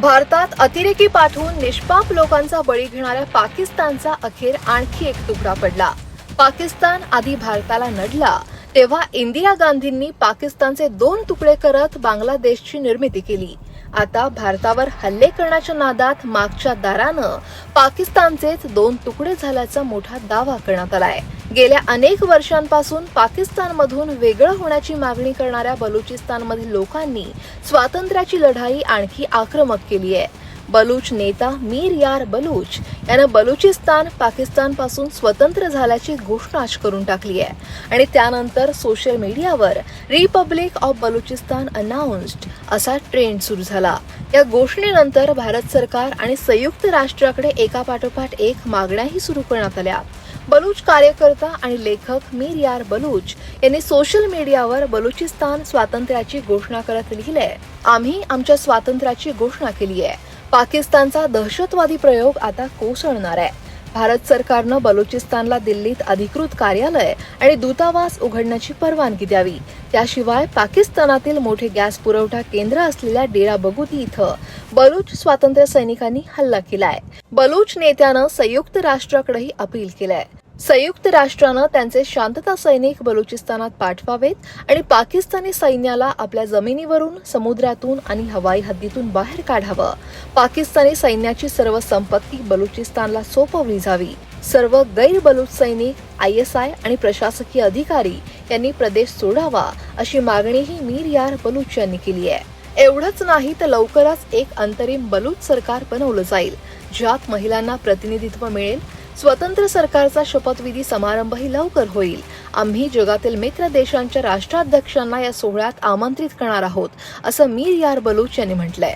भारतात अतिरेकी पाठवून निष्पाप लोकांचा बळी घेणाऱ्या पाकिस्तानचा अखेर आणखी एक तुकडा पडला. पाकिस्तान आधी भारताला नडला तेव्हा इंदिरा गांधींनी पाकिस्तानचे दोन तुकडे करत बांगलादेशची निर्मिती केली. आता भारतावर हल्ले करण्याच्या नादात मागच्या दारानं पाकिस्तानचेच दोन तुकडे झाल्याचा मोठा दावा करण्यात आलाय. गेल्या अनेक वर्षांपासून पाकिस्तानमधून वेगळं होण्याची मागणी करणाऱ्या बलुचिस्तानमधील लोकांनी स्वातंत्र्याची लढाई आणखी आक्रमक केली आहे. बलूच नेता मीर यार बलूच यानं बलुचिस्तान पाकिस्तानपासून स्वतंत्र झाल्याची घोषणाच करून टाकली आहे. आणि त्यानंतर सोशल मीडियावर रिपब्लिक ऑफ बलुचिस्तान अनाऊन्स्ड असा ट्रेंड सुरू झाला. या घोषणेनंतर भारत सरकार आणि संयुक्त राष्ट्राकडे एकापाठोपाठ एक मागण्याही सुरू करण्यात आल्या. बलूच कार्यकर्ता आणि लेखक मीर यार बलूच यांनी सोशल मीडियावर बलुचिस्तान स्वातंत्र्याची घोषणा करत लिहिलंय. आम्ही आमच्या स्वातंत्र्याची घोषणा केली आहे. पाकिस्तानचा दहशतवादी प्रयोग आता कोसळणार आहे. भारत सरकारनं बलुचिस्तानला दिल्लीत अधिकृत कार्यालय आणि दूतावास उघडण्याची परवानगी द्यावी. त्याशिवाय पाकिस्तानातील मोठे गॅस पुरवठा केंद्र असलेल्या डेरा बगुती इथं बलूच स्वातंत्र्य सैनिकांनी हल्ला केलाय. बलूच नेत्यानं संयुक्त राष्ट्राकडेही अपील केलाय. संयुक्त राष्ट्रानं त्यांचे शांतता सैनिक बलुचिस्तानात पाठवावेत आणि पाकिस्तानी सैन्याला आपल्या जमिनीवरून समुद्रातून आणि हवाई हद्दीतून बाहेर काढावं. पाकिस्तानी सैन्याची सर्व संपत्ती बलुचिस्तानला सोपवली जावी. सर्व गैरबलुच सैनिक आय एस आय आणि प्रशासकीय अधिकारी यांनी प्रदेश सोडावा अशी मागणीही मीर यार बलुच यांनी केली आहे. एवढंच नाही तर लवकरच एक अंतरिम बलूच सरकार बनवलं जाईल ज्यात महिलांना प्रतिनिधित्व मिळेल स्वतंत्र सरकारचा शपथविधी समारंभही लवकर होईल. आम्ही जगातील मित्र देशांच्या राष्ट्राध्यक्षांना या सोहळ्यात आमंत्रित करणार आहोत असं मीर यार बलूच यांनी म्हटलंय.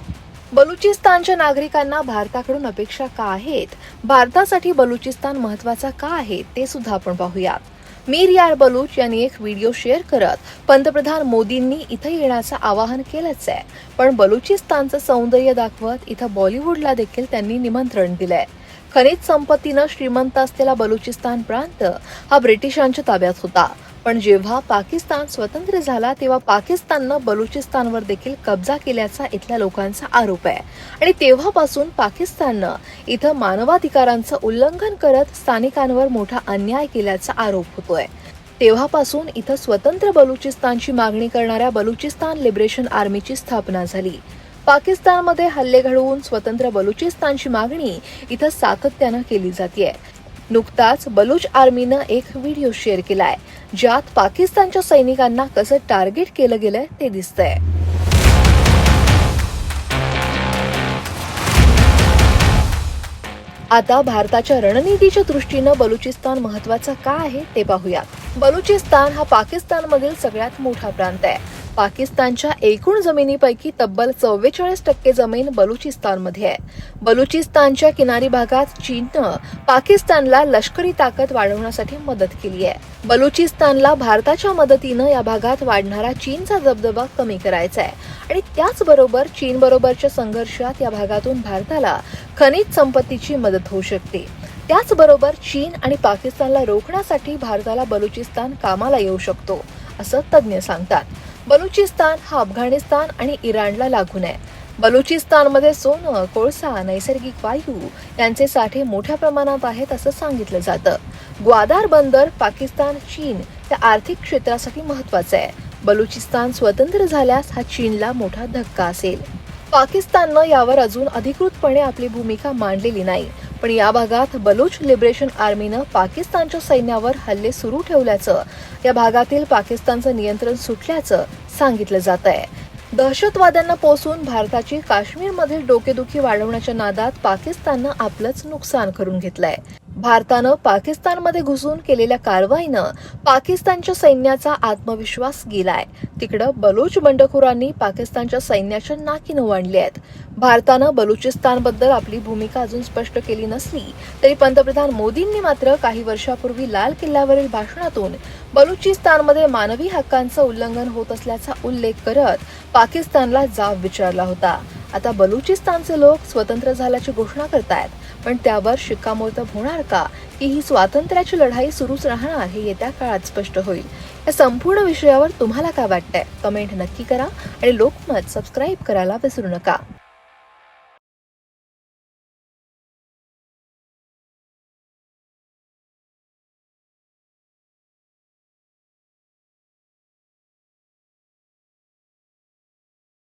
बलुचिस्तानच्या नागरिकांना भारताकडून अपेक्षा का आहेत? भारतासाठी बलुचिस्तान महत्त्वाचा का आहे ते सुद्धा आपण पाहूयात. मीर यार बलूच यांनी एक व्हिडिओ शेअर करत पंतप्रधान मोदींनी इथं येण्याचं आवाहन केलंच आहे. पण बलुचिस्तानचं सौंदर्य दाखवत इथं बॉलिवूडला देखील त्यांनी निमंत्रण दिलंय. खनिज संपत्तीनं श्रीमंत असलेला बलुचिस्तान प्रांत हा ब्रिटिशांच्या ताब्यात होता. पण जेव्हा पाकिस्तान स्वतंत्र झाला तेव्हा पाकिस्ताननं बलुचिस्तानवर देखील कब्जा केल्याचा इथल्या लोकांचा आरोप आहे. आणि तेव्हापासून पाकिस्ताननं इथं मानवाधिकारांचं उल्लंघन करत स्थानिकांवर मोठा अन्याय केल्याचा आरोप होतोय. तेव्हापासून इथं स्वतंत्र बलुचिस्तानची मागणी करणाऱ्या बलुचिस्तान लिबरेशन आर्मीची स्थापना झाली. पाकिस्तानमध्ये हल्ले घडवून स्वतंत्र बलुचिस्तानची मागणी इथं सातत्यानं केली जाते नुकताच बलूच आर्मीनं एक व्हिडिओ शेअर केलाय ज्यात पाकिस्तानच्या सैनिकांना कसं टार्गेट केलं गेलंय ते दिसतंय. आता भारताच्या रणनीतीच्या दृष्टीनं बलुचिस्तान महत्त्वाचा का आहे ते पाहूयात. बलुचिस्तान हा पाकिस्तानमधील सगळ्यात मोठा प्रांत आहे. पाकिस्तानच्या एकूण जमिनीपैकी तब्बल चव्वेचाळीस टक्के जमीन बलुचिस्तानमध्ये आहे. बलुचिस्तानच्या किनारी भागात चीननं पाकिस्तानला लष्करी ताकद वाढवण्यासाठी मदत केली आहे. बलुचिस्तानला भारताच्या मदतीनं या भागात वाढणारा चीनचा दबदबा कमी करायचा आहे. आणि त्याचबरोबर चीन बरोबरच्या संघर्षात या भागातून भारताला खनिज संपत्तीची मदत होऊ शकते. त्याचबरोबर चीन आणि पाकिस्तानला रोखण्यासाठी भारताला बलुचिस्तान कामाला येऊ शकतो असं तज्ज्ञ सांगतात. बलुचिस्तान हा अफगाणिस्तान आणि इराणला लागून आहे. बलुचिस्तानमध्ये सोनं कोळसा नैसर्गिक वायू यांचे साठे मोठ्या प्रमाणात आहेत असं सांगितलं जातं. ग्वादार बंदर पाकिस्तान चीन या आर्थिक क्षेत्रासाठी महत्वाचं आहे. बलुचिस्तान स्वतंत्र झाल्यास हा चीनला मोठा धक्का असेल. पाकिस्ताननं यावर अजून अधिकृतपणे आपली भूमिका मांडलेली नाही. पण या भागात बलूच लिबरेशन आर्मीनं पाकिस्तानच्या सैन्यावर हल्ले सुरू ठेवल्याचं या भागातील पाकिस्तानचं नियंत्रण सुटल्याचं सांगितलं जात आहे दहशतवाद्यांना पोसून भारताची काश्मीरमधील डोकेदुखी वाढवण्याच्या नादात पाकिस्ताननं आपलंच नुकसान करून घेतलंय. भारतानं पाकिस्तानमध्ये घुसून केलेल्या कारवाईनं पाकिस्तानच्या सैन्याचा आत्मविश्वास गेलाय. तिकडं बलूच बंडखोरांनी पाकिस्तानच्या सैन्याच्या नाकी नवाणली आहेत. भारतानं बलुचिस्तानबद्दल आपली भूमिका अजून स्पष्ट केली नसली तरी पंतप्रधान मोदींनी मात्र काही वर्षापूर्वी लाल किल्ल्यावरील भाषणातून बलुचिस्तानमध्ये मानवी हक्कांचं उल्लंघन होत असल्याचा उल्लेख करत पाकिस्तानला जाब विचारला होता. आता बलुचिस्तानचे लोक स्वतंत्र झाल्याची घोषणा करतायत. पण त्यावर शिक्कामोर्तब होणार का? की ही स्वातंत्र्याची लढाई सुरूच राहणार हे येत्या काळात स्पष्ट होईल. या संपूर्ण विषयावर तुम्हाला काय वाटतंय? कमेंट नक्की करा आणि लोकमत सबस्क्राईब करायला विसरू नका.